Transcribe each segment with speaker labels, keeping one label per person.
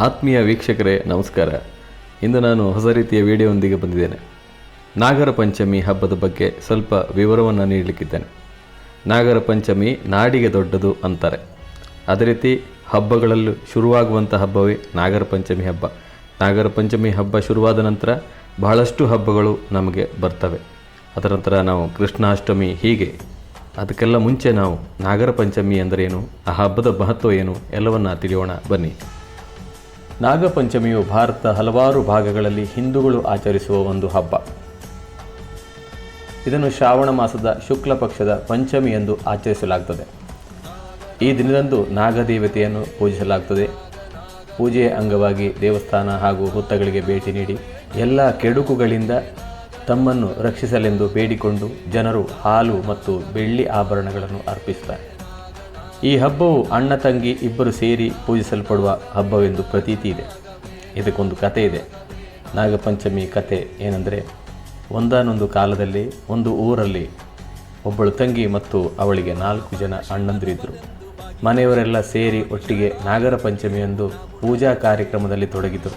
Speaker 1: ಆತ್ಮೀಯ ವೀಕ್ಷಕರೇ, ನಮಸ್ಕಾರ. ಇಂದು ನಾನು ಹೊಸ ರೀತಿಯ ವಿಡಿಯೋವೊಂದಿಗೆ ಬಂದಿದ್ದೇನೆ. ನಾಗರ ಪಂಚಮಿ ಹಬ್ಬದ ಬಗ್ಗೆ ಸ್ವಲ್ಪ ವಿವರವನ್ನು ನೀಡಲಿಕ್ಕಿದ್ದೇನೆ. ನಾಗರ ಪಂಚಮಿ ನಾಡಿಗೆ ದೊಡ್ಡದು ಅಂತಾರೆ. ಅದೇ ರೀತಿ ಹಬ್ಬಗಳಲ್ಲೂ ಶುರುವಾಗುವಂಥ ಹಬ್ಬವೇ ನಾಗರ ಪಂಚಮಿ ಹಬ್ಬ. ನಾಗರ ಪಂಚಮಿ ಹಬ್ಬ ಶುರುವಾದ ನಂತರ ಬಹಳಷ್ಟು ಹಬ್ಬಗಳು ನಮಗೆ ಬರ್ತವೆ. ಅದರ ನಂತರ ನಾವು ಕೃಷ್ಣಾಷ್ಟಮಿ ಹೀಗೆ. ಅದಕ್ಕೆಲ್ಲ ಮುಂಚೆ ನಾವು ನಾಗರ ಪಂಚಮಿ ಎಂದರೇನು ಆ ಹಬ್ಬದ ಮಹತ್ವ ಏನು, ಎಲ್ಲವನ್ನು ತಿಳಿಯೋಣ ಬನ್ನಿ. ನಾಗಪಂಚಮಿಯು ಭಾರತ ಹಲವಾರು ಭಾಗಗಳಲ್ಲಿ ಹಿಂದೂಗಳು ಆಚರಿಸುವ ಒಂದು ಹಬ್ಬ. ಇದನ್ನು ಶ್ರಾವಣ ಮಾಸದ ಶುಕ್ಲ ಪಕ್ಷದ ಪಂಚಮಿ ಎಂದು ಆಚರಿಸಲಾಗುತ್ತದೆ ಈ ದಿನದಂದು ನಾಗದೇವತೆಯನ್ನು ಪೂಜಿಸಲಾಗುತ್ತದೆ ಪೂಜೆಯ ಅಂಗವಾಗಿ ದೇವಸ್ಥಾನ ಹಾಗೂ ಹುತ್ತಗಳಿಗೆ ಭೇಟಿ ನೀಡಿ ಎಲ್ಲ ಕೆಡುಕುಗಳಿಂದ ತಮ್ಮನ್ನು ರಕ್ಷಿಸಲೆಂದು ಬೇಡಿಕೊಂಡು ಜನರು ಹಾಲು ಮತ್ತು ಬೆಳ್ಳಿ ಆಭರಣಗಳನ್ನು ಅರ್ಪಿಸುತ್ತಾರೆ. ಈ ಹಬ್ಬವು ಅಣ್ಣ ತಂಗಿ ಇಬ್ಬರು ಸೇರಿ ಪೂಜಿಸಲ್ಪಡುವ ಹಬ್ಬವೆಂದು ಪ್ರತೀತಿ ಇದೆ. ಇದಕ್ಕೊಂದು ಕತೆ ಇದೆ. ನಾಗಪಂಚಮಿ ಕತೆ ಏನೆಂದರೆ, ಒಂದಾನೊಂದು ಕಾಲದಲ್ಲಿ ಒಂದು ಊರಲ್ಲಿ ಒಬ್ಬಳು ತಂಗಿ ಮತ್ತು ಅವಳಿಗೆ ನಾಲ್ಕು ಜನ ಅಣ್ಣಂದಿರಿದ್ದರು ಮನೆಯವರೆಲ್ಲ ಸೇರಿ ಒಟ್ಟಿಗೆ ನಾಗರ ಪಂಚಮಿಯಂದು ಪೂಜಾ ಕಾರ್ಯಕ್ರಮದಲ್ಲಿ ತೊಡಗಿದರು.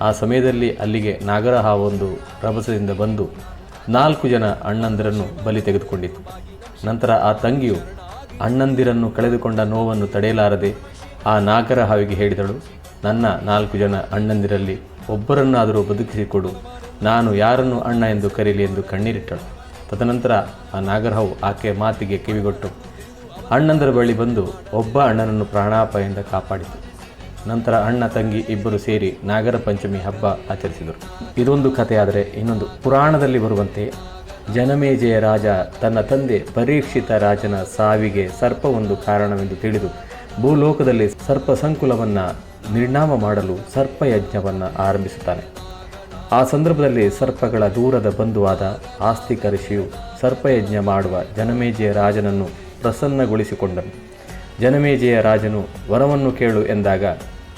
Speaker 1: ಆ ಸಮಯದಲ್ಲಿ ಅಲ್ಲಿಗೆ ನಾಗರ ಹಾವೊಂದು ರಭಸದಿಂದ ಬಂದು ನಾಲ್ಕು ಜನ ಅಣ್ಣಂದಿರನ್ನು ಬಲಿ ತೆಗೆದುಕೊಂಡಿತು ನಂತರ ಆ ತಂಗಿಯು ಅಣ್ಣಂದಿರನ್ನು ಕಳೆದುಕೊಂಡ ನೋವನ್ನು ತಡೆಯಲಾರದೆ ಆ ನಾಗರ ಹಾವಿಗೆ ಹೇಳಿದಳು, ನನ್ನ ನಾಲ್ಕು ಜನ ಅಣ್ಣಂದಿರಲ್ಲಿ ಒಬ್ಬರನ್ನಾದರೂ ಬದುಕಿಸಿಕೊಡು. ನಾನು ಯಾರನ್ನು ಅಣ್ಣ ಎಂದು ಕರೀಲಿ ಎಂದು ಕಣ್ಣೀರಿಟ್ಟಳು. ತದನಂತರ ಆ ನಾಗರಹಾವು ಆಕೆಯ ಮಾತಿಗೆ ಕಿವಿಗೊಟ್ಟು, ಅಣ್ಣಂದರ ಬಳಿ ಬಂದು ಒಬ್ಬ ಅಣ್ಣನನ್ನು ಪ್ರಾಣಾಪಾಯದಿಂದ ಕಾಪಾಡಿತು. ನಂತರ ಅಣ್ಣ ತಂಗಿ ಇಬ್ಬರು ಸೇರಿ ನಾಗರ ಪಂಚಮಿ ಹಬ್ಬ ಆಚರಿಸಿದರು. ಇದೊಂದು ಕಥೆಯಾದರೆ ಇನ್ನೊಂದು. ಪುರಾಣದಲ್ಲಿ ಬರುವಂತೆ ಜನಮೇಜಯ ರಾಜ ತನ್ನ ತಂದೆ ಪರೀಕ್ಷಿತ ರಾಜನ ಸಾವಿಗೆ ಸರ್ಪ ಒಂದು ಕಾರಣವೆಂದು ತಿಳಿದು ಭೂಲೋಕದಲ್ಲಿ ಸರ್ಪ ಸಂಕುಲವನ್ನು ನಿರ್ನಾಮ ಮಾಡಲು ಸರ್ಪಯಜ್ಞವನ್ನು ಆರಂಭಿಸುತ್ತಾನೆ. ಆ ಸಂದರ್ಭದಲ್ಲಿ ಸರ್ಪಗಳ ದೂರದ ಬಂಧುವಾದ ಆಸ್ತಿಕ ಋಷಿಯು ಸರ್ಪಯಜ್ಞ ಮಾಡುವ ಜನಮೇಜಯ ರಾಜನನ್ನು ಪ್ರಸನ್ನಗೊಳಿಸಿಕೊಂಡನು. ಜನಮೇಜಯ ರಾಜನು ವರವನ್ನು ಕೇಳು ಎಂದಾಗ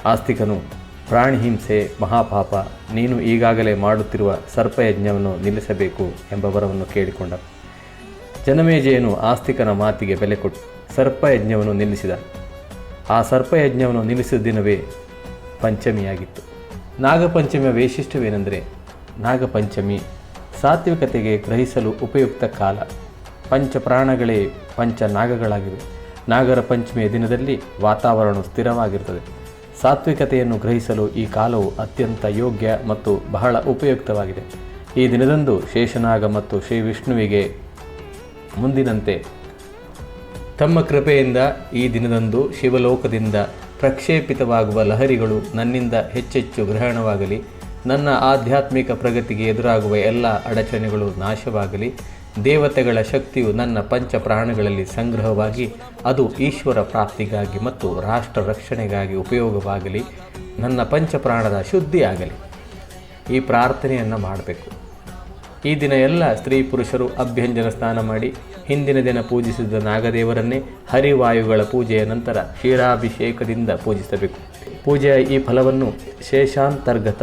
Speaker 1: ಆಸ್ತಿಕನು ಪ್ರಾಣಿ ಹಿಂಸೆ ಮಹಾಪಾಪ, ನೀನು ಈಗಾಗಲೇ ಮಾಡುತ್ತಿರುವ ಸರ್ಪಯಜ್ಞವನ್ನು ನಿಲ್ಲಿಸಬೇಕು ಎಂಬ ವರವನ್ನು ಕೇಳಿಕೊಂಡ. ಜನಮೇಜಯನು ಆಸ್ತಿಕನ ಮಾತಿಗೆ ಬೆಲೆ ಕೊಟ್ಟು ಸರ್ಪಯಜ್ಞವನ್ನು ನಿಲ್ಲಿಸಿದ. ಆ ಸರ್ಪಯಜ್ಞವನ್ನು ನಿಲ್ಲಿಸಿದ ದಿನವೇ ಪಂಚಮಿಯಾಗಿತ್ತು. ನಾಗಪಂಚಮಿಯ ವೈಶಿಷ್ಟ್ಯವೇನೆಂದರೆ, ನಾಗಪಂಚಮಿ ಸಾತ್ವಿಕತೆಗೆ ಗ್ರಹಿಸಲು ಉಪಯುಕ್ತ ಕಾಲ. ಪಂಚ ಪ್ರಾಣಗಳೇ ಪಂಚ ನಾಗಗಳಾಗಿವೆ ನಾಗರ ಪಂಚಮಿಯ ದಿನದಲ್ಲಿ ವಾತಾವರಣವು ಸ್ಥಿರವಾಗಿರುತ್ತದೆ. ಸಾತ್ವಿಕತೆಯನ್ನು ಗ್ರಹಿಸಲು ಈ ಕಾಲವು ಅತ್ಯಂತ ಯೋಗ್ಯ ಮತ್ತು ಬಹಳ ಉಪಯುಕ್ತವಾಗಿದೆ. ಈ ದಿನದಂದು ಶೇಷನಾಗ ಮತ್ತು ಶ್ರೀ ವಿಷ್ಣುವಿಗೆ ಮುಂದಿನಂತೆ, ತಮ್ಮ ಕೃಪೆಯಿಂದ ಈ ದಿನದಂದು ಶಿವಲೋಕದಿಂದ ಪ್ರಕ್ಷೇಪಿತವಾಗುವ ಲಹರಿಗಳು ನನ್ನಿಂದ ಹೆಚ್ಚೆಚ್ಚು ಗ್ರಹಣವಾಗಲಿ. ನನ್ನ ಆಧ್ಯಾತ್ಮಿಕ ಪ್ರಗತಿಗೆ ಎದುರಾಗುವ ಎಲ್ಲ ಅಡಚಣೆಗಳು ನಾಶವಾಗಲಿ. ದೇವತೆಗಳ ಶಕ್ತಿಯು ನನ್ನ ಪಂಚ ಪ್ರಾಣಗಳಲ್ಲಿ ಸಂಗ್ರಹವಾಗಿ ಅದು ಈಶ್ವರ ಪ್ರಾಪ್ತಿಗಾಗಿ ಮತ್ತು ರಾಷ್ಟ್ರ ರಕ್ಷಣೆಗಾಗಿ ಉಪಯೋಗವಾಗಲಿ, ನನ್ನ ಪಂಚಪ್ರಾಣದ ಶುದ್ಧಿಯಾಗಲಿ. ಈ ಪ್ರಾರ್ಥನೆಯನ್ನು ಮಾಡಬೇಕು. ಈ ದಿನ ಎಲ್ಲ ಸ್ತ್ರೀ ಪುರುಷರು ಅಭ್ಯಂಜನ ಸ್ನಾನ ಮಾಡಿ, ಹಿಂದಿನ ದಿನ ಪೂಜಿಸಿದ ನಾಗದೇವರನ್ನೇ ಹರಿವಾಯುಗಳ ಪೂಜೆಯ ನಂತರ ಕ್ಷೀರಾಭಿಷೇಕದಿಂದ ಪೂಜಿಸಬೇಕು. ಪೂಜೆಯ ಈ ಫಲವನ್ನು ಶೇಷಾಂತರ್ಗತ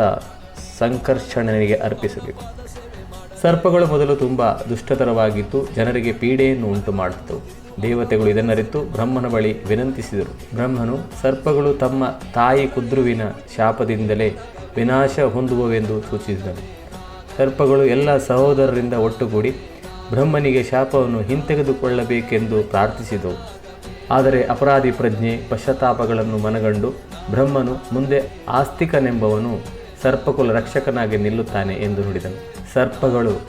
Speaker 1: ಸಂಕರ್ಷಣನಿಗೆ ಅರ್ಪಿಸಬೇಕು. ಸರ್ಪಗಳು ಮೊದಲು ತುಂಬ ದುಷ್ಟತರವಾಗಿತ್ತು ಜನರಿಗೆ ಪೀಡೆಯನ್ನು ಉಂಟು ಮಾಡಿತು ದೇವತೆಗಳು ಇದನ್ನರಿತು ಬ್ರಹ್ಮನ ಬಳಿ ವಿನಂತಿಸಿದರು. ಬ್ರಹ್ಮನು, ಸರ್ಪಗಳು ತಮ್ಮ ತಾಯಿ ಕುದ್ರುವಿನ ಶಾಪದಿಂದಲೇ ವಿನಾಶ ಹೊಂದುವವೆಂದು ಸೂಚಿಸಿದನು. ಸರ್ಪಗಳು ಎಲ್ಲ ಸಹೋದರರಿಂದ ಒಟ್ಟುಗೂಡಿ ಬ್ರಹ್ಮನಿಗೆ ಶಾಪವನ್ನು ಹಿಂತೆಗೆದುಕೊಳ್ಳಬೇಕೆಂದು ಪ್ರಾರ್ಥಿಸಿದವು. ಆದರೆ ಅಪರಾಧಿ ಪ್ರಜ್ಞೆ ಪಶ್ಚಾತ್ತಾಪಗಳನ್ನು ಮನಗಂಡು ಬ್ರಹ್ಮನು ಮುಂದೆ ಆಸ್ತಿಕನೆಂಬವನು ಸರ್ಪಕುಲ ರಕ್ಷಕನಾಗಿ ನಿಲ್ಲುತ್ತಾನೆ ಎಂದು ನುಡಿದನು. ಸರ್ಪಗಳು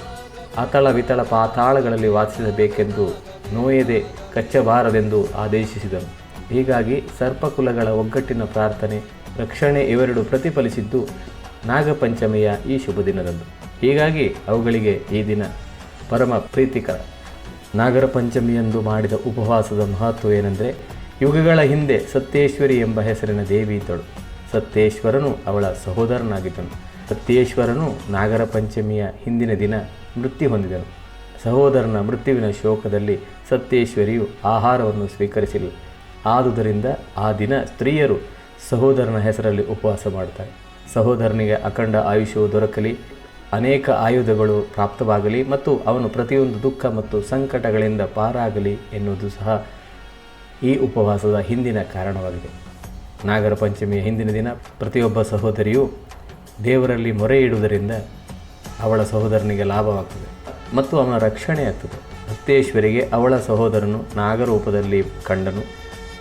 Speaker 1: ಅತಳ ವಿತಳ ಪಾತಾಳಗಳಲ್ಲಿ ವಾಸಿಸಬೇಕೆಂದು ನೋಯದೆ ಕಚ್ಚಬಾರದೆಂದು ಆದೇಶಿಸಿದನು. ಹೀಗಾಗಿ ಸರ್ಪಕುಲಗಳ ಒಗ್ಗಟ್ಟಿನ ಪ್ರಾರ್ಥನೆ, ರಕ್ಷಣೆ ಇವೆರಡು ಪ್ರತಿಫಲಿಸಿದ್ದು ನಾಗಪಂಚಮಿಯ ಈ ಶುಭ ದಿನದಂದು. ಹೀಗಾಗಿ ಅವುಗಳಿಗೆ ಈ ದಿನ ಪರಮ ಪ್ರೀತಿಕರ. ನಾಗರ ಪಂಚಮಿಯಂದು ಮಾಡಿದ ಉಪವಾಸದ ಮಹತ್ವ ಏನೆಂದರೆ, ಯುಗಗಳ ಹಿಂದೆ ಸತ್ಯೇಶ್ವರಿ ಎಂಬ ಹೆಸರಿನ ದೇವಿ ಇದ್ದಳು. ಸತ್ಯೇಶ್ವರನು ಅವಳ ಸಹೋದರನಾಗಿದ್ದನು. ಸತ್ಯೇಶ್ವರನು ನಾಗರ ಪಂಚಮಿಯ ಹಿಂದಿನ ದಿನ ಮೃತ್ಯು ಹೊಂದಿದನು. ಸಹೋದರನ ಮೃತ್ಯುವಿನ ಶೋಕದಲ್ಲಿ ಸತ್ಯೇಶ್ವರಿಯು ಆಹಾರವನ್ನು ಸ್ವೀಕರಿಸಿಲ್ಲ ಆದುದರಿಂದ ಆ ದಿನ ಸ್ತ್ರೀಯರು ಸಹೋದರನ ಹೆಸರಲ್ಲಿ ಉಪವಾಸ ಮಾಡ್ತಾರೆ ಸಹೋದರನಿಗೆ ಅಖಂಡ ಆಯುಷ್ಯವು ದೊರಕಲಿ, ಅನೇಕ ಆಯುಧಗಳು ಪ್ರಾಪ್ತವಾಗಲಿ ಮತ್ತು ಅವನು ಪ್ರತಿಯೊಂದು ದುಃಖ ಮತ್ತು ಸಂಕಟಗಳಿಂದ ಪಾರಾಗಲಿ ಎನ್ನುವುದು ಸಹ ಈ ಉಪವಾಸದ ಹಿಂದಿನ ಕಾರಣವಾಗಿದೆ. ನಾಗರ ಪಂಚಮಿಯ ಹಿಂದಿನ ದಿನ ಪ್ರತಿಯೊಬ್ಬ ಸಹೋದರಿಯು ದೇವರಲ್ಲಿ ಮೊರೆ ಇಡುವುದರಿಂದ ಅವಳ ಸಹೋದರನಿಗೆ ಲಾಭವಾಗ್ತದೆ ಮತ್ತು ಅವನ ರಕ್ಷಣೆ ಆಗ್ತದೆ. ಭಕ್ತೇಶ್ವರಿಗೆ ಅವಳ ಸಹೋದರನು ನಾಗರೂಪದಲ್ಲಿ ಕಂಡನು.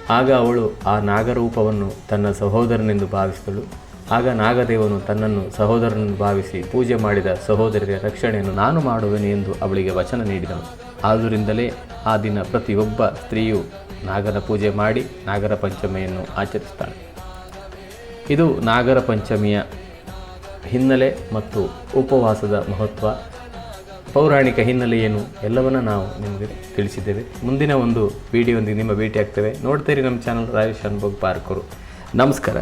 Speaker 1: ಆಗ ಅವಳು ಆ ನಾಗರೂಪವನ್ನು ತನ್ನ ಸಹೋದರನೆಂದು ಭಾವಿಸಿದಳು. ಆಗ ನಾಗದೇವನು ತನ್ನನ್ನು ಸಹೋದರನನ್ನು ಭಾವಿಸಿ ಪೂಜೆ ಮಾಡಿದ ಸಹೋದರಿಯ ರಕ್ಷಣೆಯನ್ನು ನಾನು ಮಾಡುವೆನು ಎಂದು ಅವಳಿಗೆ ವಚನ ನೀಡಿದನು. ಆದುದರಿಂದಲೇ ಆ ದಿನ ಪ್ರತಿಯೊಬ್ಬ ಸ್ತ್ರೀಯು ನಾಗರ ಪೂಜೆ ಮಾಡಿ ನಾಗರ ಪಂಚಮಿಯನ್ನು ಆಚರಿಸ್ತಾಳೆ ಇದು ನಾಗರ ಪಂಚಮಿಯ ಹಿನ್ನೆಲೆ ಮತ್ತು ಉಪವಾಸದ ಮಹತ್ವ. ಪೌರಾಣಿಕ ಹಿನ್ನೆಲೆ ಏನು ಎಲ್ಲವನ್ನ ನಾವು ನಿಮಗೆ ತಿಳಿಸಿದ್ದೇವೆ. ಮುಂದಿನ ಒಂದು ವಿಡಿಯೋ ನಿಮ್ಮ ಭೇಟಿ ಆಗ್ತೇವೆ ನೋಡ್ತೀರಿ ನಮ್ಮ ಚಾನಲ್ ರಾಜೇಶ್ ಅನ್ಭೋಗ್ ಪಾರ್ಕರು. ನಮಸ್ಕಾರ.